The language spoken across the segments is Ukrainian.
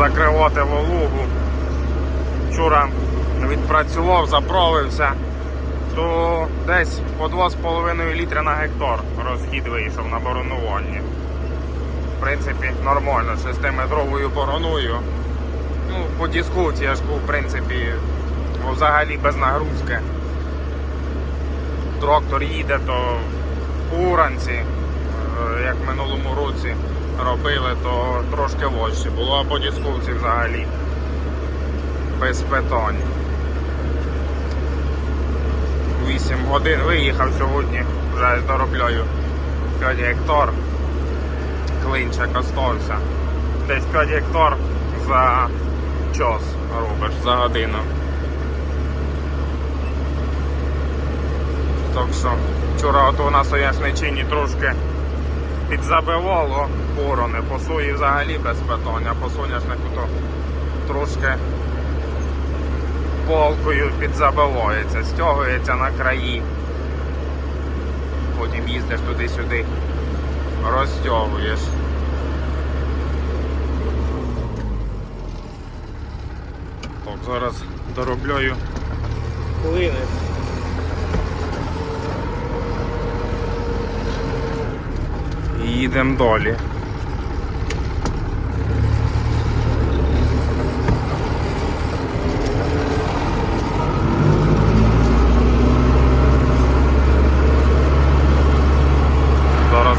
закривати вологу. Вчора відпрацював, заправився, то десь по 2,5 літри на гектар розхід вийшов на боронуванні. В принципі, нормально, 6-метровою бороною. Ну, по дисковці я ж був, в принципі, взагалі без нагрузки. Трактор їде, то уранці, е, як в минулому році робили, то трошки важче було, по дисковці взагалі без питань. 8 годин виїхав сьогодні, вже доробляю 5 гектар. Клинчик остався. Десь 5 гектар за час робиш, за годину. Так що вчора ото на соняшничині трошки підзабивало борони, по сої взагалі без питань, а по соняшнику то трошки палкою підзабивається, стягується на краї. Потім їздиш туди-сюди, розтягуєш. Так, зараз доробляю клинець. І їдемо далі. Зараз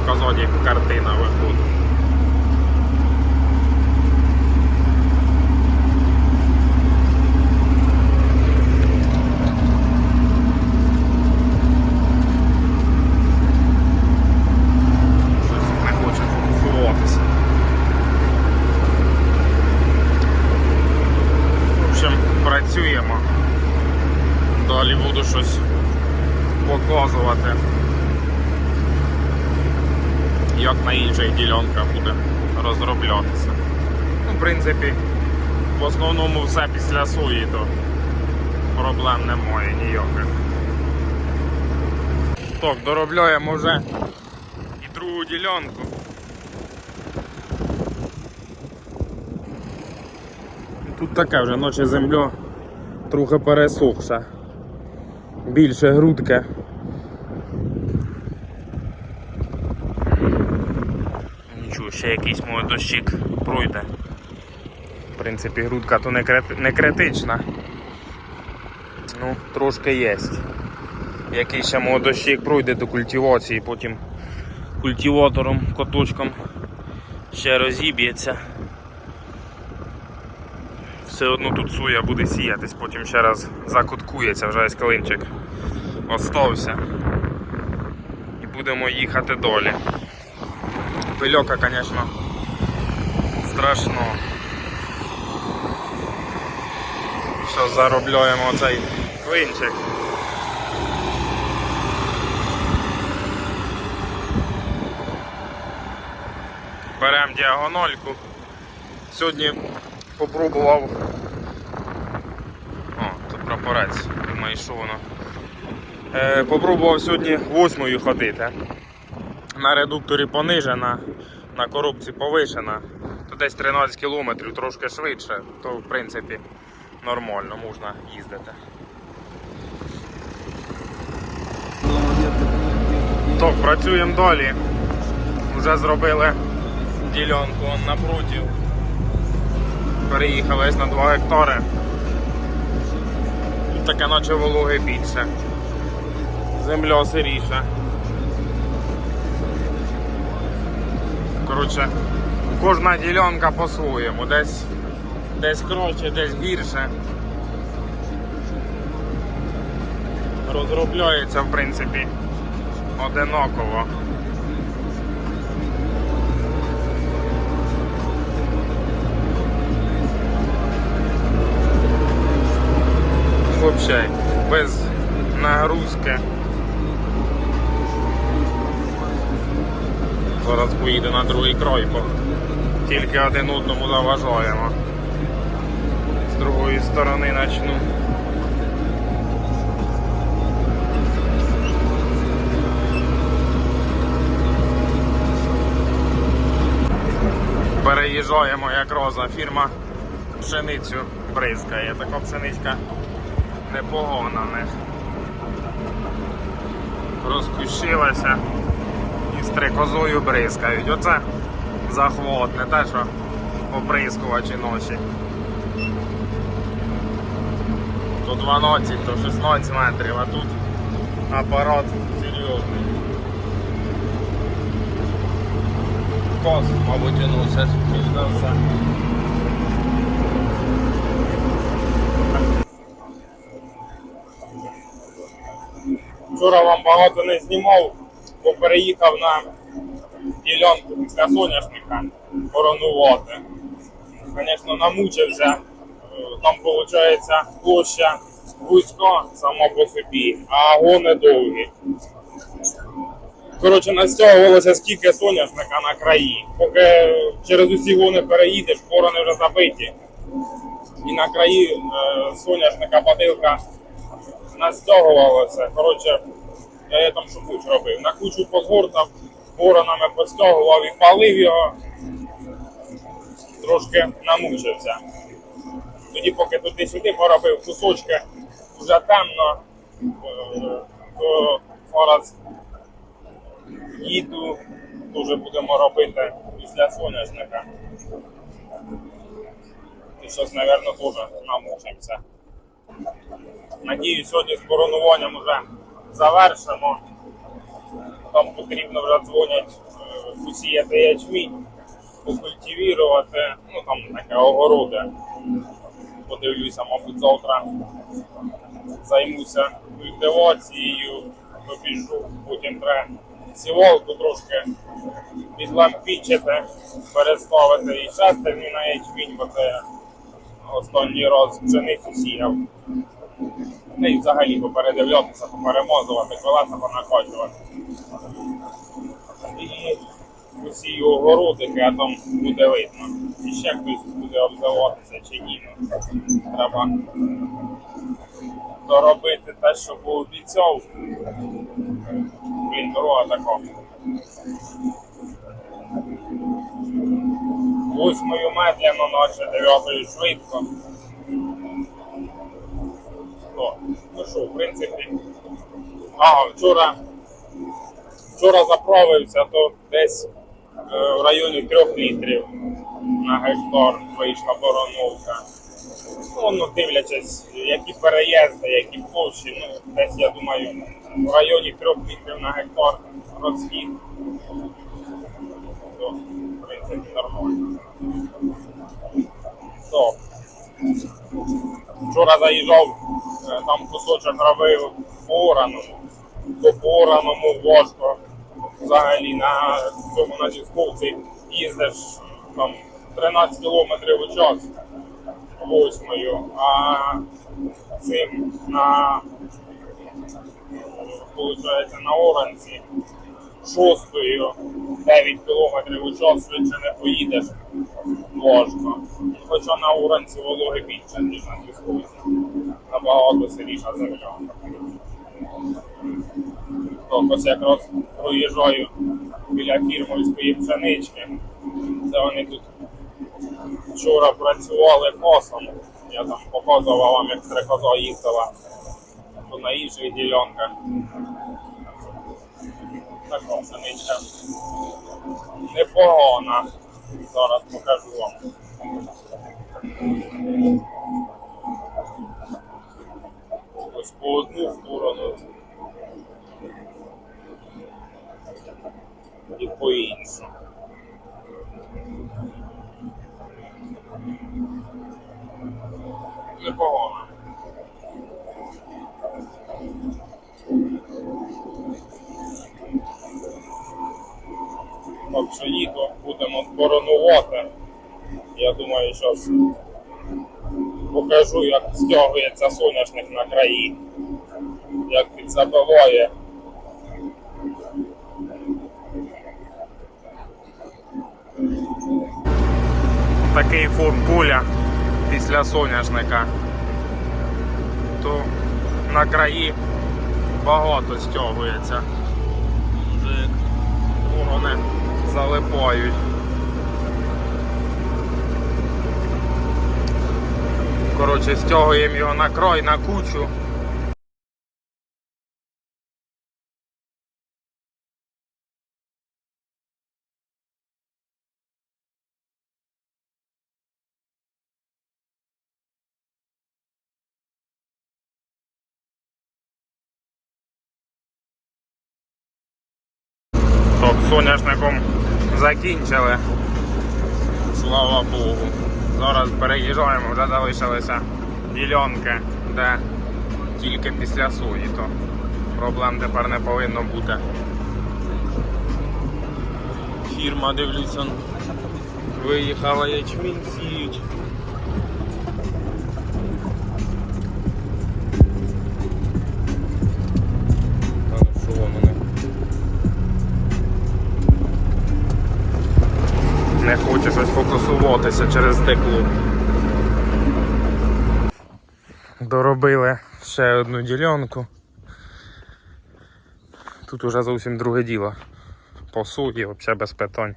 покажу, як картина виходить. Працюємо. Далі буду щось показувати як на інших ділянках буде розроблятися. Ну, в принципі, в основному все після сої, то проблем немає ніяких. Так, доробляємо вже і другу ділянку. Тут таке вже ночі земля трохи пересохша. Більше грудке. Ще якийсь мой дощик пройде. В принципі, грудка то не, критична. Ну, трошки є. Який ще мой дощик пройде до культивації, потім культиватором, коточком ще розіб'ється. Все одно тут соя буде сіятись, потім ще раз закуткується, вже ось клинчик остався. І будемо їхати далі. Пильока, звісно, страшно. Що заробляємо цей клинчик. Беремо діагональку. Сьогодні попробував. О, тут прапорець, думаю, що воно. Е, попробував сьогодні восьмою ходити на редукторі понижена, на коробці повишена, то десь 13 км, трошки швидше, то в принципі нормально можна їздити. Так, працюємо далі. Вже зробили ділянку напротив. Переїхали на 2 гектари. Таке наче вологи більше. Земля сиріша. Коротше, кожна ділянка по-своєму, десь, десь краще, десь гірше. Розробляється, в принципі, одинаково. Взагалі, без нагрузки. Зараз поїду на другий край, бо тільки один одному заважаємо. З другої сторони почну. Переїжджаємо як роза. Фірма пшеницю бризкає. Така пшеничка непогана в них. Розкущилася і стрикозою бризкають. Оце захват, не те, що оприскувачі ночі. То 12, то 16 метрів, а тут апарат серйозний. Кос, мабуть, носять, більш за все. Вчора вам багато не знімав, бо переїхав на ділянку після соняшника коронувати. Звісно, намучився. Там виходить площа вузька сама по собі, а гони довгі. Коротше, настягувалося скільки соняшника на краї. Поки через усі гони переїдеш, корони вже забиті. І на краї е, соняшника подилка настягувалося. Коротше, я там що куч робив. На кучу позгортав, воронами постягував і палив його. Трошки намучився. Тоді, поки туди-сюди поробив кусочки, вже темно, е, то зараз їду, дуже будемо робити після соняшника. І щось, мабуть, теж намучимося. Надіюсь, сьогодні з коронуванням вже завершимо. Там потрібно вже дзвонять е, посіяти ячмінь, покультивірувати, ну там таке огороди. Подивлюся, мабуть, завтра займуся культивацією, побіжу, потім треба сівалку трошки підлампічити, переставити і шестерні на ячмінь, бо це останній раз пшеницю сіяв. Ну і взагалі попередивлятися, поперемозувати, колеса понакочувати. І усі огородики, а там буде видно. І ще хтось буде обзиватися чи ні. Треба доробити те, що пообіцяв. Блін, дорога така. Восьмою медляно, наче дев'ятою швидко. О, ну що, в принципі. Ага, вчора, вчора заправився, то десь е, в районі 3 літрів на гектар вийшла бороновка. Ну, ну, дивлячись, які переїзди, які площі, ну, десь, я думаю, в районі 3 літрів на гектар розхід. То, в принципі, нормально. То, Вчора заїжджав, там кусочок робив по ораному. То по ораному важко. Взагалі на цьому на дисковці їздиш там 13 кілометрів у час восьмою, а цим на виходить, на оранці шостою 9 кілометрів у час швидше не поїдеш важко. Хоча на уранці вологи більше, ніж на дисковці. Набагато сиріша земля. Ось якраз проїжджаю біля фірмовської пшенички. Це вони тут вчора працювали косом. Я там показував вам, як стрекоза їздила то на інших ділянках. Така пшеничка непогана. Зараз покажу вам. Ось по одну сторону і по іншу. Непогано. Так що їду, будемо коронувати. Я думаю, зараз покажу, як стягується соняшник на краї, як підзабиває. Такий фон пуля після соняшника. То на краї багато стягується. Вони залипають. Коротше, стягуємо його на крой, на кучу. Соняшником закінчили. Слава Богу. Зараз переїжджаємо, вже залишилися ділянки, де тільки після суї, то проблем тепер не повинно бути. Фірма, дивлюся, виїхала ячмінь. Не хоче щось фокусуватися через стекло. Доробили ще одну ділянку. Тут уже зовсім друге діло. По суті, взагалі без питань.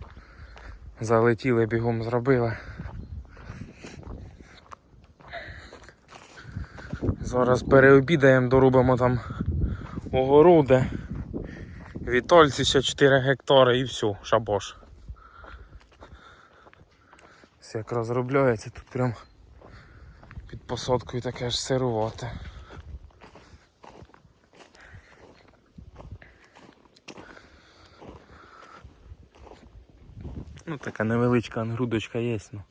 Залетіли, бігом зробили. Зараз переобідаємо, доробимо там огороди. Вітольці ще 4 гектари і все, шабош. Все як розробляється, тут прям під посадкою таке ж сирувати. Ну така невеличка грудочка є, ну.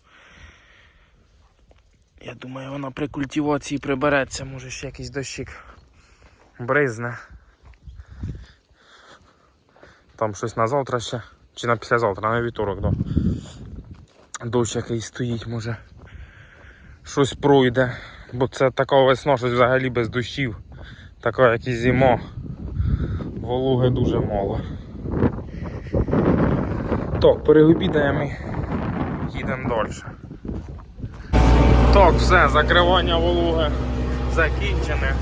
Я думаю, вона при культивації прибереться, може ще якийсь дощик бризне. Там щось на завтра ще, чи на післязавтра, на вівторок, да. Дощ який стоїть, може щось пройде. Бо це така весна, щось взагалі без дощів. Така як і зима. Вологи дуже мало. Так, переобідаємо і їдемо далі. Так, все, закривання вологи закінчене.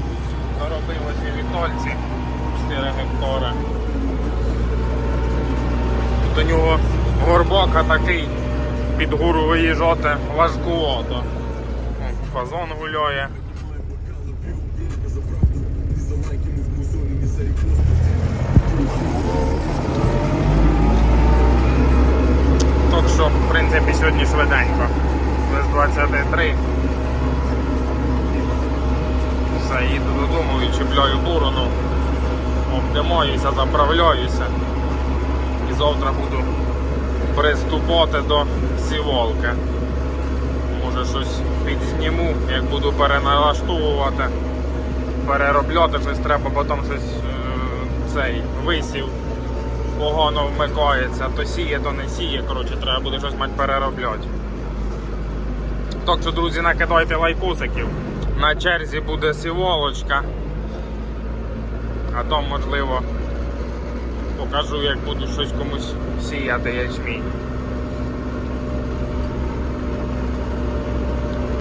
Заробилося вітольці 4 гектари. До нього горбака такий під гору виїжджати важкувато. Фазон гуляє. Так що, в принципі, сьогодні швиденько. Без 23. Все, їду додому, відчіпляю борону, обдимаюся, заправляюся. І завтра буду приступати до сіволки. Може щось підзніму, як буду переналаштовувати, переробляти щось треба, бо там щось е, цей висів погано вмикається, то сіє, то не сіє. Коротше, треба буде щось мати переробляти. Так що, друзі, накидайте лайкусиків. На черзі буде сіволочка. А там, можливо, покажу, як буду щось комусь сіяти ячмінь.